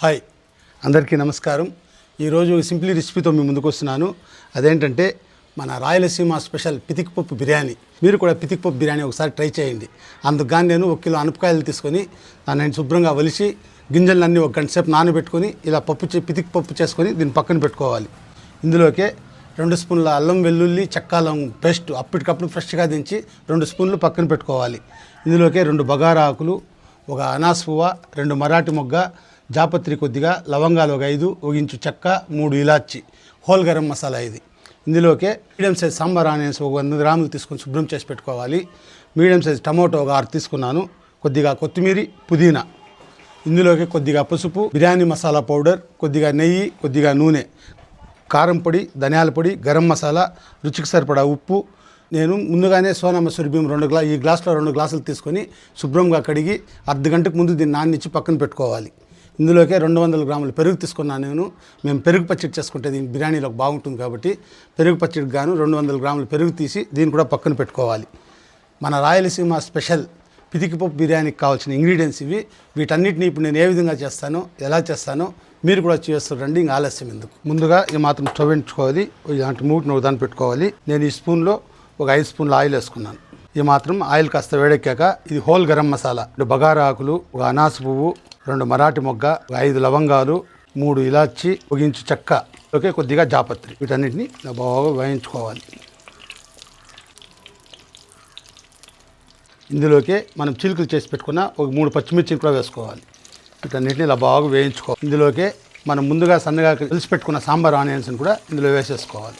Hi. అందరికీ నమస్కారం. ఈరోజు సింప్లీ రెసిపీతో మీ ముందుకు వస్తున్నాను. అదేంటంటే మన రాయలసీమ స్పెషల్ పితికిపప్పు బిర్యానీ. మీరు కూడా పితికిపప్పు బిర్యానీ ఒకసారి ట్రై చేయండి. అందుకు నేను ఒక కిలో అనపకాయలు తీసుకొని దాన్ని శుభ్రంగా ఒలిచి గింజలన్నీ ఒక గంట సేపు నానబెట్టుకొని ఇలా పప్పు చే పితికి పప్పు చేసుకొని దీన్ని పక్కన పెట్టుకోవాలి. ఇందులోకే రెండు స్పూన్ల అల్లం వెల్లుల్లి చెక్కాలం పేస్ట్ అప్పటికప్పుడు ఫ్రెష్గా దించి రెండు స్పూన్లు పక్కన పెట్టుకోవాలి. ఇందులోకే రెండు బగారా ఆకులు ఒక అనాస్ పువ్వ రెండు మరాఠీ మొగ్గ జాపత్రి కొద్దిగా లవంగాలు ఒక ఐదు ఒగించు చెక్క మూడు ఇలాచి హోల్ గరం మసాలా ఇది. ఇందులోకే మీడియం సైజ్ సాంబార్ ఆనియన్స్ ఒక వంద గ్రాములు తీసుకొని శుభ్రం చేసి పెట్టుకోవాలి. మీడియం సైజ్ టమాటో ఒక ఆరు తీసుకున్నాను. కొద్దిగా కొత్తిమీర పుదీనా. ఇందులోకి కొద్దిగా పసుపు బిర్యానీ మసాలా పౌడర్ కొద్దిగా నెయ్యి కొద్దిగా నూనె. కారం పొడి ధనియాల పొడి గరం మసాలా రుచికి సరిపడా ఉప్పు. నేను ముందుగానే సోనా మసూరి బియ్యం రెండు గ్లా ఈ గ్లాసులో రెండు గ్లాసులు తీసుకొని శుభ్రంగా కడిగి అర్ధ గంటకు ముందు దీన్ని నాన్నిచ్చి పక్కన పెట్టుకోవాలి. ఇందులోకే రెండు వందల గ్రాములు పెరుగు తీసుకున్నాను నేను. మేము పెరుగు పచ్చడి చేసుకుంటే దీని బిర్యానీలో బాగుంటుంది కాబట్టి పెరుగు పచ్చడికి గాను రెండు వందల గ్రాములు పెరుగు తీసి దీన్ని కూడా పక్కన పెట్టుకోవాలి. మన రాయలసీమ స్పెషల్ పితికిపప్పు బిర్యానీకి కావాల్సిన ఇంగ్రీడియంట్స్ ఇవి. వీటన్నిటిని ఇప్పుడు నేను ఏ విధంగా చేస్తానో ఎలా చేస్తానో మీరు కూడా చేస్తారండి ఇంకా ఆలస్యం ఎందుకు? ముందుగా ఈ మాత్రం స్టవ్ ఎంచుకోవాలి. ఇలాంటి మూటిని ఒక దాన్ని పెట్టుకోవాలి. నేను ఈ స్పూన్లో ఒక ఐదు స్పూన్ల ఆయిల్ వేసుకున్నాను. ఈ మాత్రం ఆయిల్ కాస్త వేడెక్కాక ఇది హోల్ గరం మసాలా. రెండు బగారా ఆకులు ఒక అనాస పువ్వు రెండు మరాఠీ మొగ్గ ఐదు లవంగాలు మూడు ఇలాచి ఒక చెక్క ఓకే కొద్దిగా జాపత్రి. వీటన్నిటిని బాగా వేయించుకోవాలి. ఇందులోకే మనం చిలుకలు చేసి పెట్టుకున్న ఒక మూడు పచ్చిమిర్చిని కూడా వేసుకోవాలి. వీటన్నిటిని ఇలా బాగా వేయించుకోవాలి ఇందులోకే మనం ముందుగా సన్నగా కలిసి పెట్టుకున్న సాంబార్ ఆనియన్స్ని కూడా ఇందులో వేసేసుకోవాలి.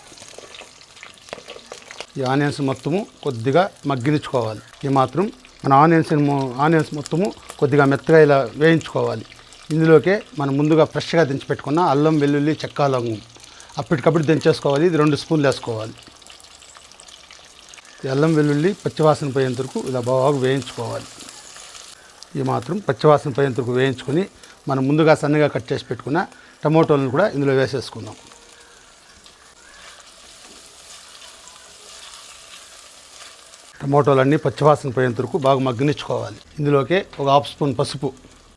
ఈ ఆనియన్స్ మొత్తము కొద్దిగా మగ్గించుకోవాలి ఈ మాత్రం మన ఆనియన్స్ ఆనియన్స్ మొత్తము కొద్దిగా మెత్తగా ఇలా వేయించుకోవాలి. ఇందులోకే మనం ముందుగా ఫ్రెష్గా దించి పెట్టుకున్న అల్లం వెల్లుల్లి చెక్క లవంగం. అప్పటికప్పుడు దించేసుకోవాలి. ఇది రెండు స్పూన్లు వేసుకోవాలి. అల్లం వెల్లుల్లి పచ్చివాసన పోయేంత వరకు ఇలా బాగా వేయించుకోవాలి. ఈ మాత్రం పచ్చివాసన పోయేంత వరకు వేయించుకొని మనం ముందుగా సన్నగా కట్ చేసి పెట్టుకున్న టమోటోలను కూడా ఇందులో వేసేసుకుందాం. టమోటోలన్నీ పచ్చివాసన పోయేంత వరకు బాగా మగ్గనిచ్చుకోవాలి. ఇందులోకే ఒక హాఫ్ స్పూన్ పసుపు.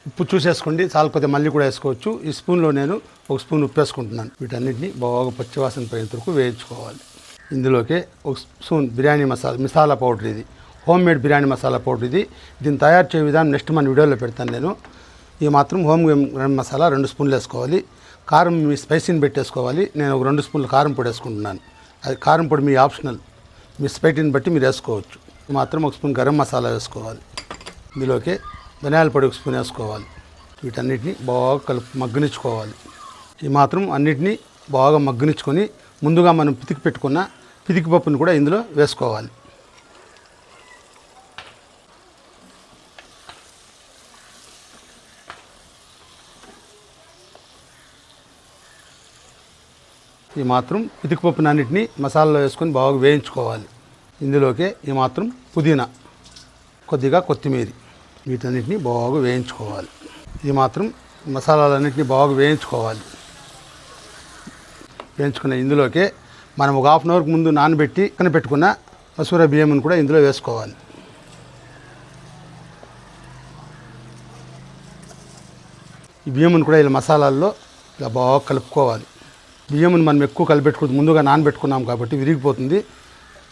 ఉప్పు చూసేసుకోండి చాలకపోతే మళ్ళీ కూడా వేసుకోవచ్చు. ఈ స్పూన్లో నేను ఒక స్పూన్ ఉప్పు వేసుకుంటున్నాను. వీటన్నిటిని బాగా పచ్చివాసన పోయేంత వరకు వేయించుకోవాలి. ఇందులోకి ఒక స్పూన్ బిర్యానీ మసాలా మసాలా పౌడర్ ఇది. Home made biryani masala powder ఇది. దీన్ని తయారు చేయ విధానం నెక్స్ట్ మన వీడియోలో పెడతాను నేను. ఈ మాత్రం హోమ్ గరం మసాలా రెండు స్పూన్లు వేసుకోవాలి. కారం మీ స్పైసీని పెట్టేసుకోవాలి. నేను ఒక రెండు స్పూన్లు కారం పొడి వేసుకుంటున్నాను. అది కారం పొడి మీ ఆప్షనల్. మీ స్పైటీని బట్టి మీరు వేసుకోవచ్చు. మాత్రం ఒక స్పూన్ గరం మసాలా వేసుకోవాలి. ఇందులోకి ధనియాల పొడి ఒక స్పూన్ వేసుకోవాలి. వీటన్నిటిని బాగా కలుపు మగ్గనిచ్చుకోవాలి. ఈ మాత్రం అన్నిటినీ బాగా మగ్గనిచ్చుకొని ముందుగా మనం పితికి పెట్టుకున్న పితికి పప్పును కూడా ఇందులో వేసుకోవాలి. ఈ మాత్రం పితికి పప్పునన్నిటినీ మసాలాలో వేసుకొని బాగా వేయించుకోవాలి. ఇందులోకే ఈ మాత్రం పుదీనా కొద్దిగా కొత్తిమీర. వీటన్నిటిని బాగా వేయించుకోవాలి. ఈ మాత్రం మసాలాలన్నింటినీ బాగా వేయించుకోవాలి. వేయించుకున్న ఇందులోకే మనం ఒక హాఫ్ అన్ అవర్కి ముందు నానబెట్టి కనిపెట్టుకున్న మసూర బియ్యంని కూడా ఇందులో వేసుకోవాలి. ఈ బియ్యంను కూడా ఇలా మసాలాల్లో ఇలా బాగా కలుపుకోవాలి. బియ్యంను మనం ఎక్కువ కలిపెట్టుకుంటూ ముందుగా నానబెట్టుకున్నాం కాబట్టి విరిగిపోతుంది.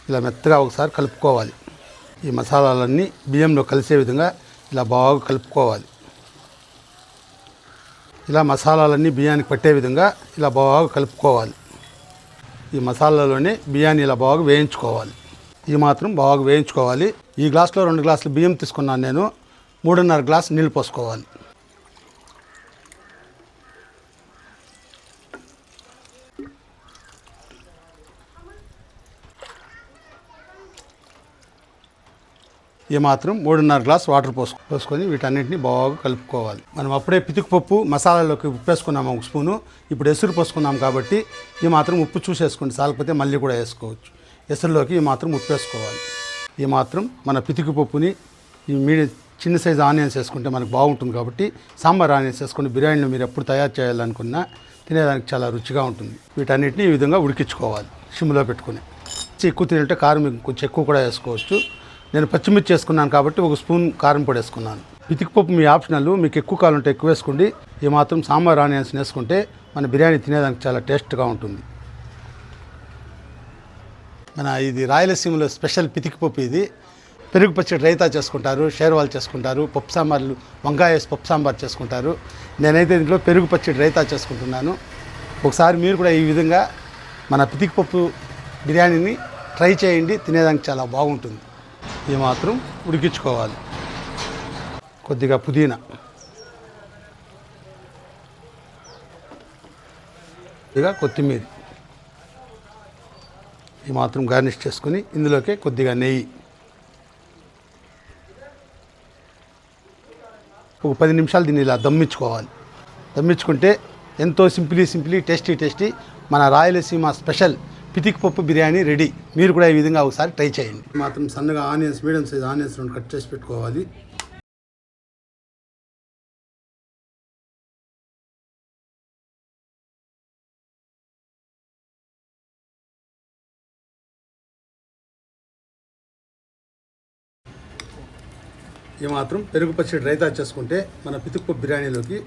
ఇలా మెత్తగా ఒకసారి కలుపుకోవాలి. ఈ మసాలాలన్నీ బియ్యంలో కలిసే విధంగా ఇలా బాగా కలుపుకోవాలి. ఇలా మసాలాలన్నీ బియ్యానికి పట్టే విధంగా ఇలా బాగా కలుపుకోవాలి. ఈ మసాలాలోనే బియ్యాన్ని ఇలా బాగా వేయించుకోవాలి. ఈ మాత్రం బాగా వేయించుకోవాలి. ఈ గ్లాస్లో రెండు గ్లాసులు బియ్యం తీసుకున్నాను నేను. మూడున్నర గ్లాస్ నీళ్ళు పోసుకోవాలి. ఈ మాత్రం మూడున్నర గ్లాస్ వాటర్ పోసు పోసుకొని వీటన్నిటిని బాగా కలుపుకోవాలి. మనం అప్పుడే పితుకుపప్పు మసాలాలోకి ఉప్పు వేసుకున్నాము ఒక స్పూను. ఇప్పుడు ఎసురు పోసుకున్నాం కాబట్టి ఈ మాత్రం ఉప్పు చూసేసుకోండి. చాలకపోతే మళ్ళీ కూడా వేసుకోవచ్చు. ఎసురులోకి ఈ మాత్రం ఉప్పు వేసుకోవాలి. ఈ మాత్రం మన పితికిపప్పుని ఈ మీడియం చిన్న సైజు ఆనియన్స్ వేసుకుంటే మనకు బాగుంటుంది కాబట్టి సాంబార్ ఆనియన్స్ వేసుకుని బిర్యానీలో మీరు ఎప్పుడు తయారు చేయాలనుకున్నా తినేదానికి చాలా రుచిగా ఉంటుంది. వీటన్నిటిని ఈ విధంగా ఉడికించుకోవాలి. సిమ్లో పెట్టుకుని. ఎక్కువ తింటే కారం కొంచెం ఎక్కువ కూడా వేసుకోవచ్చు. నేను పచ్చిమిర్చి వేసుకున్నాను కాబట్టి ఒక స్పూన్ కారం పొడి వేసుకున్నాను. పితికిపప్పు మీ ఆప్షనల్ మీకు ఎక్కువ కాలం ఉంటే ఎక్కువ వేసుకోండి. ఈ మాత్రం సాంబార్ ఆనియన్స్ వేసుకుంటే మన బిర్యానీ తినేదానికి చాలా టేస్ట్గా ఉంటుంది. మన ఇది రాయలసీమలో స్పెషల్ పితికిపప్పు ఇది. పెరుగు పచ్చడి రైతా చేసుకుంటారు షేర్వాలు చేసుకుంటారు పప్పు సాంబార్లు వంకాయ వేసి పప్పు సాంబార్ చేసుకుంటారు. నేనైతే ఇంట్లో పెరుగు పచ్చడి రైతా చేసుకుంటున్నాను. ఒకసారి మీరు కూడా ఈ విధంగా మన పితికిపప్పు బిర్యానీని ట్రై చేయండి తినేదానికి చాలా బాగుంటుంది. ఇది మాత్రం ఉడికించుకోవాలి. కొద్దిగా పుదీనా. కొద్దిగా కొత్తిమీర. ఈ మాత్రం గార్నిష్ చేసుకొని ఇందులోకే కొద్దిగా నెయ్యి. ఒక పది నిమిషాలు దీన్ని ఇలా దమ్మించుకోవాలి. దమ్మించుకుంటే ఎంతో సింప్లీ సింప్లీ టేస్టీ టేస్టీ మన రాయలసీమ స్పెషల్ పితిక్ పప్పు బిర్యానీ రెడీ. మీరు కూడా ఈ విధంగా ఒకసారి ట్రై చేయండి. మాత్రం సన్నగా ఆనియన్స్ మీడియం సైజ్ ఆనియన్స్ రెండు కట్ చేసి పెట్టుకోవాలి. ఈ మాత్రం పెరుగు పచ్చడి రైతా చేసుకుంటే మన పితుక్కు బిర్యానీలోకి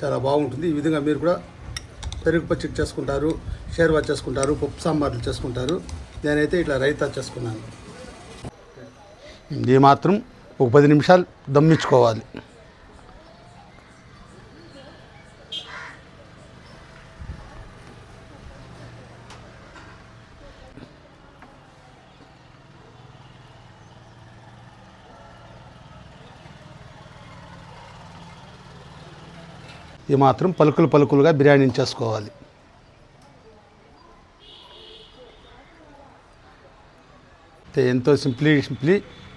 చాలా బాగుంటుంది. ఈ విధంగా మీరు కూడా పెరుగు పచ్చడి చేసుకుంటారు షేర్వా చేసుకుంటారు పప్పు సాంబార్లు చేసుకుంటారు. నేనైతే ఇట్లా రైతా చేసుకున్నాను. ఇది మాత్రం ఒక పది నిమిషాలు దమ్మించుకోవాలి. ఈ మాత్రం పలుకులు పలుకులుగా బిర్యానీని చేసుకోవాలి. అయితే ఎంతో సింప్లీ సింప్లీ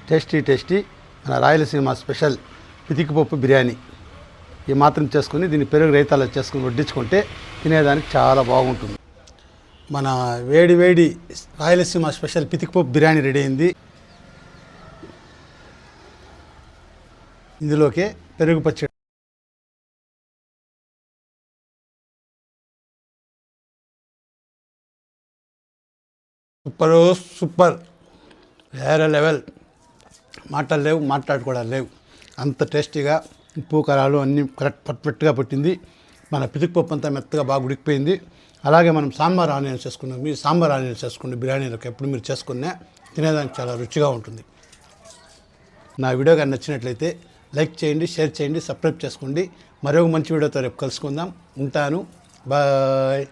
టేస్టీ టేస్టీ మన రాయలసీమ స్పెషల్ పితికిపప్పు బిర్యానీ. ఈ మాత్రం చేసుకుని దీన్ని పెరుగు రైతాలు చేసుకుని వడ్డించుకుంటే తినేదానికి చాలా బాగుంటుంది. మన వేడి వేడి రాయలసీమ స్పెషల్ పితికిపప్పు బిర్యానీ రెడీ అయింది. ఇందులోకే పెరుగు పచ్చడి సూపర్ సూపర్. వేరే లెవెల్. మాటలు లేవు మాట్లాడుకోవడాలు లేవు. అంత టేస్టీగా ఉప్పు కారాలు అన్నీ కరెక్ట్ పర్ఫెక్ట్గా పట్టింది. మన పితికిపప్పు అంతా మెత్తగా బాగా ఉడికిపోయింది. అలాగే మనం సాంబార్ ఆనియన్స్ చేసుకున్నాం. మీరు సాంబార్ ఆనియన్స్ చేసుకోండి. బిర్యానీలకు ఎప్పుడు మీరు చేసుకున్నా తినేదానికి చాలా రుచిగా ఉంటుంది. నా వీడియో కానీ నచ్చినట్లయితే లైక్ చేయండి షేర్ చేయండి సబ్స్క్రైబ్ చేసుకోండి. మరొక మంచి వీడియోతో రేపు కలుసుకుందాం. ఉంటాను. బాయ్.